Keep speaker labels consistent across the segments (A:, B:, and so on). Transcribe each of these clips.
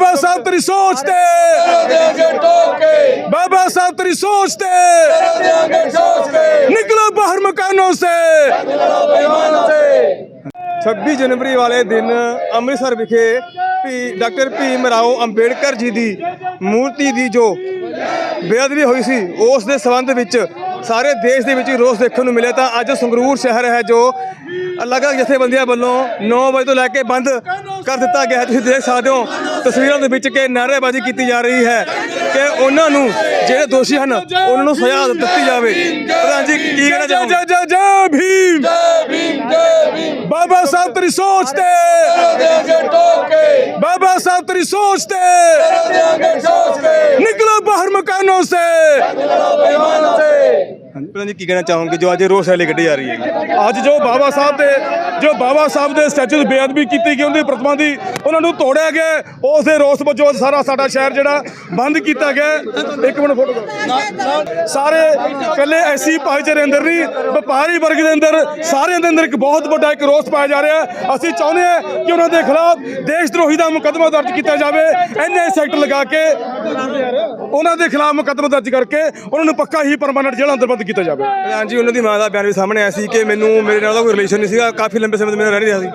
A: ਬਾਬਾ ਸਾਹਿਬ ਤੇਰੀ ਸੋਚ ਤੇ।
B: ਦੇਾਂਗੇ ਟੋਕੇ
A: ਬਾਬਾ ਸਾਹਿਬ ਤੇਰੀ ਸੋਚ ਤੇ।
B: ਦੇਾਂਗੇ ਟੋਕੇ
A: ਨਿਕਲੋ ਬਾਹਰ ਮਕਾਨੋं से
B: ਬੇਈਮਾਨ ਸੇ।
A: 26 ਜਨਵਰੀ ਵਾਲੇ ਦਿਨ ਅੰਮ੍ਰਿਤਸਰ ਵਿਖੇ ਭੀ ਡਾਕਟਰ ਭੀਮ ਰਾਓ ਅੰਬੇਡਕਰ ਜੀ ਦੀ ਮੂਰਤੀ ਦੀ ਜੋ ਬੇਅਦਬੀ ਹੋਈ ਸੀ ਉਸ ਦੇ ਸੰਬੰਧ ਵਿੱਚ ਸਾਰੇ ਦੇਸ਼ ਦੇ ਵਿੱਚ ਰੋਸ ਦੇਖਣ ਨੂੰ ਮਿਲਿਆ ਤਾਂ ਅੱਜ ਸੰਗਰੂਰ ਸ਼ਹਿਰ ਹੈ ਜੋ ਅਲੱਗ-ਅਲੱਗ ਜਥੇਬੰਦੀਆਂ ਵੱਲੋਂ 9 ਵਜੇ ਤੋਂ ਲੈ ਕੇ ਬੰਦ ਕਰ ਦਿੱਤਾ ਗਿਆ ਤੁਸੀਂ ਦੇਖ ਸਕਦੇ ਹੋ ਤਸਵੀਰਾਂ ਦੇ ਵਿੱਚ ਕਿ ਨਾਅਰੇਬਾਜ਼ੀ ਕੀਤੀ ਜਾ ਰਹੀ ਹੈ ਕਿ ਉਹਨਾਂ ਨੂੰ ਜਿਹੜੇ ਦੋਸ਼ੀ ਹਨ ਉਹਨਾਂ ਨੂੰ ਸਜ਼ਾ ਦਿੱਤੀ ਜਾਵੇ। ਪ੍ਰਧਾਨ ਜੀ ਕੀ ਕਹਿਣਾ ਚਾਹੋਗੇ ਜੈ ਜੈ ਜੈ ਭੀਮ!
B: ਜੈ ਭੀਮ ਜੈ ਭੀਮ!
A: ਬਾਬਾ ਸਾਹਿਬ ਤੇਰੀ ਸੋਚ ਤੇ!
B: ਦੇਾਂਗੇ ਟੋਕੇ
A: ਬਾਬਾ ਸਾਹਿਬ ਤੇਰੀ ਸੋਚ ਤੇ!
B: ਦੇਾਂਗੇ ਟੋਕੇ
A: ਨਿਕਲੋ ਬਾਹਰ ਮਕਾਨों से
B: ਬੇਈਮਾਨ ਸੇ!
A: ਪ੍ਰਧਾਨ ਜੀ ਕੀ ਕਹਿਣਾ ਚਾਹੋਗੇ ਜੋ ਅੱਜ ਰੋਸ ਰੈਲੀ ਕੱਢੀ ਜਾ ਰਹੀ ਹੈ? ਅੱਜ ਜੋ ਬਾਬਾ ਸਾਹਿਬ ਦੇ ਜੋ ਬਾਬਾ ਸਾਹਿਬ ਦੇ ਸਟੈਚੂ ਦੀ ਬੇਅਦਬੀ ਕੀਤੀ ਗਈ ਉਹਦੀ ਪ੍ਰਤਿਮਾ ਦੀ ਉਹਨਾਂ ਨੂੰ ਤੋੜਿਆ ਗਿਆ। ਉਸ ਦੇ ਰੋਸ ਵਜੋਂ ਸਾਰਾ ਸਾਡਾ ਸ਼ਹਿਰ ਜਿਹੜਾ ਬੰਦ ਕੀਤਾ ਗਿਆ। ਇੱਕ ਮਿੰਟ ਫੋਟੋ। ਸਾਰੇ ਇਕੱਲੇ ਐਸੀ ਭਾਈਚਾਰੇ ਅੰਦਰ ਨਹੀਂ ਵਪਾਰੀ ਵਰਗ ਦੇ ਅੰਦਰ ਸਾਰਿਆਂ ਦੇ ਅੰਦਰ ਇੱਕ ਬਹੁਤ ਵੱਡਾ ਇੱਕ ਰੋਸ ਪਾਇਆ ਜਾ ਰਿਹਾ। ਅਸੀਂ ਚਾਹੁੰਦੇ ਹਾਂ ਕਿ ਉਹਨਾਂ ਦੇ ਖਿਲਾਫ ਦੇਸ਼ ਦਰੋਹੀ ਦਾ ਮੁਕੱਦਮਾ ਦਰਜ ਕੀਤਾ ਜਾਵੇ। ਐਨਏ ਸੈਕਟ ਲਗਾ ਕੇ ਉਹਨਾਂ ਦੇ ਖਿਲਾਫ ਮੁਕੱਦਮਾ ਦਰਜ ਕਰਕੇ ਉਹਨਾਂ ਨੂੰ ਪੱਕਾ ਹੀ ਪਰਮਾਨੈਂਟ ਜੇਲ੍ਹ ਅੰਦਰ ਬੰਦ ਕੀਤਾ ਜਾਵੇ। ਹਾਂਜੀ ਉਹਨਾਂ ਦੀ ਮਾਂ ਦਾ ਬਿਆਨ ਵੀ ਸਾਹਮਣੇ ਆਇਆ ਸੀ ਕਿ ਮੈਨੂੰ ਮੇਰੇ ਨਾਲ ਕੋਈ ਰਿਲੇਸ਼ਨ ਨਹੀਂ ਸੀਗਾ। ਕਾਫੀ ਲੰਬੇ ਸਮੇਂ ਤੋਂ ਮੇਰੇ ਰਹਿ ਰਿਹਾ ਸੀ।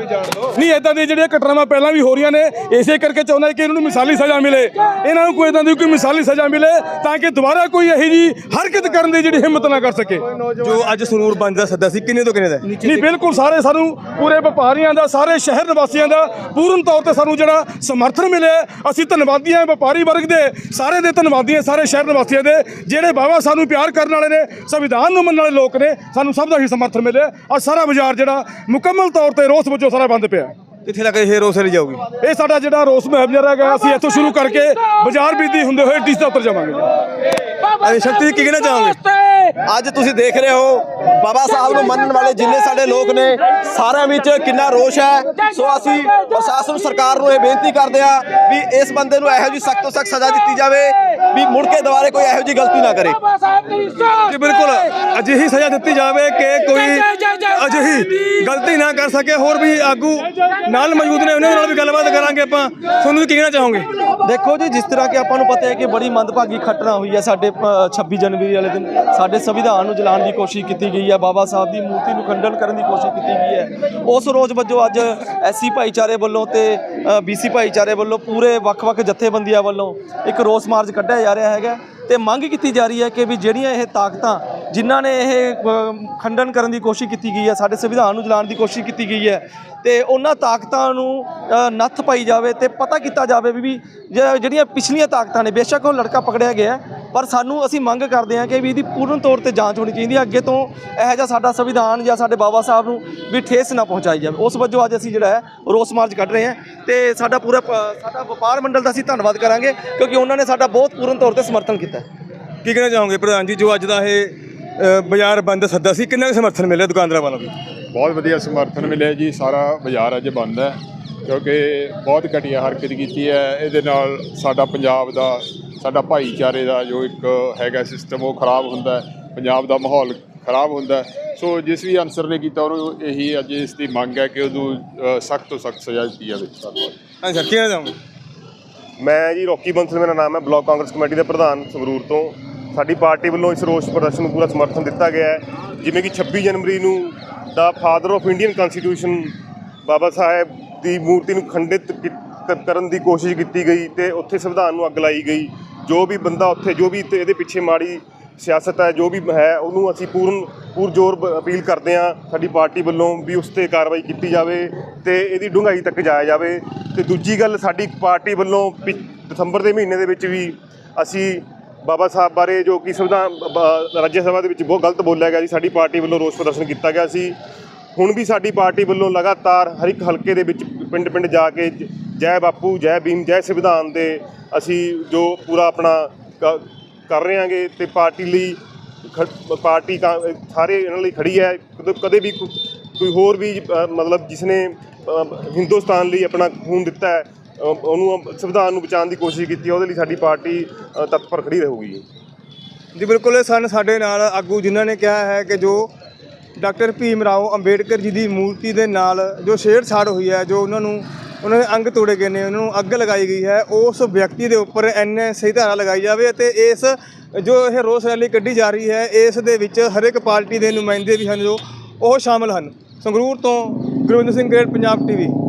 A: ਨਹੀਂ ਇਦਾਂ ਦੀਆਂ ਜਿਹੜੀਆਂ ਘਟਨਾਵਾਂ ਪਹਿਲਾਂ ਵੀ ਹੋ ਰਹੀਆਂ ਨੇ ਇਸੇ ਕਰਕੇ ਚਾਹੁੰਦਾ ਕਿ ਇਹਨਾਂ ਨੂੰ ਮਿਸਾਲੀ ਸਜ਼ਾ ਮਿਲੇ। ਇਹਨਾਂ ਨੂੰ ਕੋਈ ਇਦਾਂ ਦੀ ਕੋਈ ਮਿਸਾਲੀ ਸਜ਼ਾ ਮਿਲੇ ਤਾਂ ਕਿ ਦੁਬਾਰਾ ਕੋਈ ਇਹੋ ਜੀ ਹਰਕਤ ਕਰਨ ਦੀ ਜਿਹੜੀ ਹਿੰਮਤ ਨਾ ਕਰ ਸਕੇ। ਜੋ ਅੱਜ ਸਰੂਰ ਬੰਦ ਦਾ ਸੱਦਾ ਸੀ ਕਿੰਨੇ ਤੋਂ ਕਿੰਨੇ ਦਾ ਨਹੀਂ ਬਿਲਕੁਲ ਸਾਰੇ ਸਾਨੂੰ ਪੂਰੇ ਵਪਾਰੀਆਂ ਦਾ ਸਾਰੇ ਸ਼ਹਿਰ ਨਿਵਾਸੀਆਂ ਦਾ ਪੂਰਨ ਤੌਰ ਤੇ ਸਾਨੂੰ ਜਿਹੜਾ ਸਮਰਥਨ ਮਿਲਿਆ ਅਸੀਂ ਧੰਨਵਾਦੀ ਹਾਂ ਵਪਾਰੀ ਵਰਗ ਦੇ ਸਾਰੇ ਦੇ ਧੰਨਵਾਦੀ ਹਾਂ ਸਾਰੇ ਸ਼ਹਿਰ ਨਿਵਾਸੀਆਂ ਦੇ ਜਿਹੜੇ ਬਾਬਾ ਸਾਨੂੰ ਪਿਆਰ ਕਰਨ ਵਾਲੇ ਨੇ ਸੰਵਿਧਾਨ ਨੂੰ ਮੰਨਣ ਵਾਲੇ ਲੋਕ ਨੇ ਸਾਨੂੰ ਸਭ ਦਾ ਹੀ ਸਮਰਥਨ ਮਿਲਿਆ ਅੱਜ ਸਾਰਾ ਬਾਜ਼ਾਰ ਜਿਹੜਾ ਮੁਕੰਮਲ ਤੌਰ ਤੇ ਰੋਸ ਵਜੋਂ ਸਾਰਾ ਬੰਦ ਪਿਆ ਕਿੱਥੇ ਲੱਗ ਇਹ ਰੋਸ ਲਈ ਜਾਊਗੀ। ਇਹ ਸਾਡਾ ਜਿਹੜਾ ਰੋਸ ਮੁਹਿੰਮ ਜਿਹੜਾ ਹੈਗਾ ਅਸੀਂ ਇੱਥੋਂ ਸ਼ੁਰੂ ਕਰਕੇ ਬਾਜ਼ਾਰ ਬੀਦੀ ਹੁੰਦੇ ਹੋਏ ਡੀਸੀ ਦਫ਼ਤਰ ਜਾਵਾਂਗੇ। ਅਰੇ ਸ਼ਕਤੀ ਕੀ ਕਹਿਣਾ ਚਾਹੋਗੇ?
C: ਅੱਜ ਤੁਸੀਂ ਦੇਖ ਰਹੇ ਹੋ ਬਾਬਾ ਸਾਹਿਬ ਨੂੰ ਮੰਨਣ ਵਾਲੇ ਜਿੰਨੇ ਸਾਡੇ ਲੋਕ ਨੇ ਸਾਰਿਆਂ ਵਿੱਚ ਕਿੰਨਾ ਰੋਸ਼ ਹੈ। ਸੋ ਅਸੀਂ ਪ੍ਰਸ਼ਾਸਨ ਸਰਕਾਰ ਨੂੰ ਇਹ ਬੇਨਤੀ ਕਰਦੇ ਆ ਵੀ ਇਸ ਬੰਦੇ ਨੂੰ ਇਹੋ ਜਿਹੀ ਸਖਤ ਤੋਂ ਸਖਤ ਸਜ਼ਾ ਦਿੱਤੀ ਜਾਵੇ। ਵੀ ਮੁੜ ਕੇ ਦੁਬਾਰੇ ਕੋਈ ਇਹੋ ਜਿਹੀ ਗਲਤੀ ਨਾ ਕਰੇ।
A: ਜੀ ਬਿਲਕੁਲ। ਅਜਿਹੀ ਸਜ਼ਾ ਦਿੱਤੀ ਜਾਵੇ ਕਿ ਕੋਈ ਅਜਿਹੀ ਗਲਤੀ ਨਾ ਕਰ ਸਕੇ ਹੋਰ ਵੀ ਆਗੂ ਨਾਲ ਮੌਜੂਦ ਨੇ ਉਹਨਾਂ ਨਾਲ ਵੀ ਗੱਲਬਾਤ ਕਰਾਂਗੇ ਆਪਾਂ। ਤੁਹਾਨੂੰ ਕੀ ਕਹਿਣਾ ਚਾਹੋਗੇ?
C: ਦੇਖੋ ਜੀ ਜਿਸ ਤਰ੍ਹਾਂ ਕਿ ਆਪਾਂ ਨੂੰ ਪਤਾ ਹੈ ਕਿ ਬੜੀ ਮੰਦਭਾਗੀ ਘਟਨਾ ਹੋਈ ਹੈ ਸਾਡੇ ਅ, 26 ਜਨਵਰੀ ਵਾਲੇ ਦਿਨ। ਸਾਡੇ ਸੰਵਿਧਾਨ ਨੂੰ ਜਲਾਉਣ ਦੀ ਕੋਸ਼ਿਸ਼ ਕੀਤੀ ਗਈ ਹੈ। ਬਾਬਾ ਸਾਹਿਬ ਦੀ ਮੂਰਤੀ ਨੂੰ ਖੰਡਨ ਕਰਨ ਦੀ ਕੋਸ਼ਿਸ਼ ਕੀਤੀ ਗਈ ਹੈ। ਉਸ ਰੋਜ਼ ਵਜੋਂ ਅੱਜ ਐਸਸੀ ਭਾਈਚਾਰੇ ਵੱਲੋਂ ਤੇ ਬੀਸੀ ਭਾਈਚਾਰੇ ਵੱਲੋਂ ਪੂਰੇ ਵੱਖ-ਵੱਖ ਜਥੇਬੰਦੀਆਂ ਵੱਲੋਂ ਇੱਕ ਰੋਸ ਮਾਰਚ ਕੱਢਿਆ ਜਾ ਰਿਹਾ ਹੈਗਾ ਤੇ ਮੰਗ ਕੀਤੀ ਜਾ ਰਹੀ ਹੈ ਕਿ ਵੀ ਜਿਹੜੀਆਂ ਇਹ ਤਾਕਤਾਂ ਜਿਨ੍ਹਾਂ ਨੇ ਇਹ ਖੰਡਨ ਕਰਨ ਦੀ ਕੋਸ਼ਿਸ਼ ਕੀਤੀ ਗਈ ਹੈ, ਸਾਡੇ ਸੰਵਿਧਾਨ ਨੂੰ ਜਲਾਉਣ ਦੀ ਕੋਸ਼ਿਸ਼ ਕੀਤੀ ਗਈ ਹੈ, ਤੇ ਉਹਨਾਂ ਤਾਕਤਾਂ ਨੂੰ ਨੱਥ ਪਾਈ ਜਾਵੇ ਤੇ ਪਤਾ ਕੀਤਾ ਜਾਵੇ ਵੀ ਵੀ ਜਿਹੜੀਆਂ ਪਿਛਲੀਆਂ ਤਾਕਤਾਂ ਨੇ, ਬੇਸ਼ੱਕ ਉਹ ਲੜਕਾ ਪਕੜਿਆ ਗਿਆ ਪਰ ਸਾਨੂੰ ਅਸੀਂ ਮੰਗ ਕਰਦੇ ਹਾਂ ਕਿ ਵੀ ਇਹਦੀ ਪੂਰਨ ਤੌਰ ਤੇ ਜਾਂਚ ਹੋਣੀ ਚਾਹੀਦੀ ਹੈ। ਅੱਗੇ ਤੋਂ ਇਹੋ ਜਿਹਾ ਸਾਡਾ ਸੰਵਿਧਾਨ ਜਾਂ ਸਾਡੇ ਬਾਬਾ ਸਾਹਿਬ ਨੂੰ ਵੀ ਠੇਸ ਨਾ ਪਹੁੰਚਾਈ ਜਾਵੇ। ਉਸ ਵਜੋਂ ਅੱਜ ਅਸੀਂ ਜਿਹੜਾ ਹੈ ਰੋਸ ਮਾਰਚ ਕੱਢ ਰਹੇ ਹਾਂ ਤੇ ਸਾਡਾ ਪੂਰਾ ਪ- ਸਾਡਾ ਵਪਾਰ ਮੰਡਲ ਦਾ ਅਸੀਂ ਧੰਨਵਾਦ ਕਰਾਂਗੇ ਕਿਉਂਕਿ ਉਹਨਾਂ ਨੇ ਸਾਡਾ ਬਹੁਤ ਪੂਰਨ ਤੌਰ ਤੇ ਸਮਰਥਨ ਕੀਤਾ
A: ਕੀ ਕਹਿਣਾ ਚਾਹੋਗੇ ਪ੍ਰਧਾਨ ਜੀ ਜੋ ਅੱਜ ਦਾ ਇਹ ਬਾਜ਼ਾਰ ਬੰਦ ਸੱਦਾ ਸੀ ਕਿੰਨਾ ਕੁ ਸਮਰਥਨ ਮਿਲਿਆ ਦੁਕਾਨਦਾਰਾਂ ਵੱਲੋਂ ਵੀ?
D: ਬਹੁਤ ਵਧੀਆ ਸਮਰਥਨ ਮਿਲਿਆ ਜੀ ਸਾਰਾ ਬਾਜ਼ਾਰ ਅੱਜ ਬੰਦ ਹੈ ਕਿਉਂਕਿ ਬਹੁਤ ਘਟੀਆ ਹਰਕਤ ਕੀਤੀ ਹੈ। ਇਹਦੇ ਨਾਲ ਸਾਡਾ ਪੰਜਾਬ ਦਾ ਸਾਡਾ ਭਾਈਚਾਰੇ ਦਾ ਜੋ ਇੱਕ ਹੈਗਾ ਸਿਸਟਮ ਉਹ ਖਰਾਬ ਹੁੰਦਾ ਹੈ ਪੰਜਾਬ ਦਾ ਮਾਹੌਲ ਖਰਾਬ ਹੁੰਦਾ ਹੈ। ਸੋ ਜਿਸ ਵੀ ਅਨਸਰ ਨੇ ਕੀਤਾ ਉਹਨੂੰ ਇਹੀ ਅੱਜ ਇਸ ਦੀ ਮੰਗ ਹੈ ਕਿ ਉਹਨੂੰ ਸਖਤ ਤੋਂ ਸਖਤ ਸਜ਼ਾ ਦਿੱਤੀ ਜਾਵੇ। ਧੰਨਵਾਦ
A: ਹਾਂਜੀ ਸਰ ਕੀ ਕਹਿਣਾ ਚਾਹੋਗੇ
E: ਮੈਂ ਜੀ ਰੋਕੀ ਬੰਸਲ ਮੇਰਾ ਨਾਮ ਹੈ ਬਲਾਕ ਕਾਂਗਰਸ ਕਮੇਟੀ ਦੇ ਪ੍ਰਧਾਨ ਸੰਗਰੂਰ ਤੋਂ। ਸਾਡੀ ਪਾਰਟੀ ਵੱਲੋਂ ਇਸ ਰੋਸ ਪ੍ਰਦਰਸ਼ਨ ਨੂੰ ਪੂਰਾ ਸਮਰਥਨ ਦਿੱਤਾ ਗਿਆ ਹੈ। ਜਿਵੇਂ ਕਿ 26 ਜਨਵਰੀ ਨੂੰ ਦਾ father of Indian constitution Baba Sahib ਦੀ ਮੂਰਤੀ ਨੂੰ ਖੰਡਿਤ ਕਰਨ ਦੀ ਕੋਸ਼ਿਸ਼ ਕੀਤੀ ਗਈ ਤੇ ਉੱਥੇ ਸੰਵਿਧਾਨ ਨੂੰ ਅੱਗ ਲਾਈ ਗਈ। ਜੋ ਵੀ ਬੰਦਾ ਉੱਥੇ, ਜੋ ਵੀ ਤੇ ਇਹਦੇ ਪਿੱਛੇ ਮਾੜੀ ਸਿਆਸਤ ਹੈ, ਜੋ ਵੀ ਹੈ, ਉਹਨੂੰ ਅਸੀਂ ਪੂਰਨ, ਪੂਰਜੋਰ ਬ- ਅਪੀਲ ਕਰਦੇ ਹਾਂ ਸਾਡੀ ਪਾਰਟੀ ਵੱਲੋਂ ਵੀ ਉਸ ਤੇ ਕਾਰਵਾਈ ਕੀਤੀ ਜਾਵੇ ਤੇ ਇਹਦੀ ਡੂੰਘਾਈ ਤੱਕ ਜਾਇਆ ਜਾਵੇ। ਤੇ ਦੂਜੀ ਗੱਲ, ਸਾਡੀ ਪਾਰਟੀ ਵੱਲੋਂ ਪਿ- ਦਸੰਬਰ ਦੇ ਮਹੀਨੇ ਦੇ ਵਿੱਚ ਵੀ ਅਸੀਂ ਬਾਬਾ ਸਾਹਿਬ ਬਾਰੇ ਜੋ ਕਿ ਸੰਵਿਧਾਨ ਰਾਜ ਸਭਾ ਦੇ ਵਿੱਚ ਬਹੁਤ ਗਲਤ ਬੋਲਿਆ ਗਿਆ ਜੀ ਸਾਡੀ ਪਾਰਟੀ ਵੱਲੋਂ ਰੋਸ ਪ੍ਰਦਰਸ਼ਨ ਕੀਤਾ ਗਿਆ ਸੀ। ਹੁਣ ਵੀ ਸਾਡੀ ਪਾਰਟੀ ਵੱਲੋਂ ਲਗਾਤਾਰ ਹਰ ਇੱਕ ਹਲਕੇ ਦੇ ਵਿੱਚ ਪਿੰਡ ਪਿੰਡ ਜਾ ਕੇ ਜੈ ਬਾਪੂ ਜੈ ਭੀਮ ਜੈ ਸੰਵਿਧਾਨ ਦੇ ਅਸੀਂ ਜੋ ਪੂਰਾ ਆਪਣਾ ਕਰ ਰਹੇ ਹਾਂਗੇ ਤੇ ਪਾਰਟੀ ਲਈ ਖ- ਪਾਰਟੀ ਕਾ- ਸਾਰੇ ਇਹਨਾਂ ਲਈ ਖੜੀ ਹੈ। ਕਦੇ ਵੀ ਕੋ- ਕੋਈ ਹੋਰ ਵੀ ਮਤਲਬ ਜਿਸਨੇ ਅ, ਹਿੰਦੁਸਤਾਨ ਲਈ ਆਪਣਾ ਖੂਨ ਦਿੱਤਾ ਹੈ ਅ, ਉਹਨੂੰ ਸੰਵਿਧਾਨ ਨੂੰ ਬਚਾਉਣ ਦੀ ਕੋਸ਼ਿਸ਼ ਕੀਤੀ ਉਹਦੇ ਲਈ ਸਾਡੀ ਪਾਰਟੀ ਤਤਪਰ ਖੜੀ ਰਹੂਗੀ। ਜੀ
A: ਬਿਲਕੁਲ ਸਨ ਸਾਡੇ ਨਾਲ ਆਗੂ ਜਿਨ੍ਹਾਂ ਨੇ ਕਿਹਾ ਹੈ ਕਿ ਜੋ ਡਾਕਟਰ ਭੀਮ ਰਾਓ ਅੰਬੇਡਕਰ ਜੀ ਦੀ ਮੂਰਤੀ ਦੇ ਨਾਲ ਜੋ ਛੇੜਛਾੜ ਹੋਈ ਹੈ ਜੋ ਉਹਨਾਂ ਨੂੰ ਉਹਨਾਂ ਦੇ ਅੰਗ ਤੋੜੇ ਗਏ ਨੇ, ਉਹਨਾਂ ਨੂੰ ਅੱਗ ਲਗਾਈ ਗਈ ਹੈ। ਉਸ ਵਿਅਕਤੀ ਦੇ ਉੱਪਰ ਐਨ ਸਹੀ ਧਾਰਾ ਲਗਾਈ ਜਾਵੇ ਅਤੇ ਇਸ ਜੋ ਇਹ ਰੋਸ ਰੈਲੀ ਕੱਢੀ ਜਾ ਰਹੀ ਹੈ, ਇਸ ਦੇ ਵਿੱਚ ਹਰੇਕ ਪਾਰਟੀ ਦੇ ਨੁਮਾਇੰਦੇ ਵੀ ਹਨ ਜੋ ਉਹ ਸ਼ਾਮਲ ਹਨ। ਸੰਗਰੂਰ ਤੋਂ ਗੁਰਵਿੰਦਰ ਸਿੰਘ, ਗ੍ਰੇਟ ਪੰਜਾਬ ਟੀਵੀ।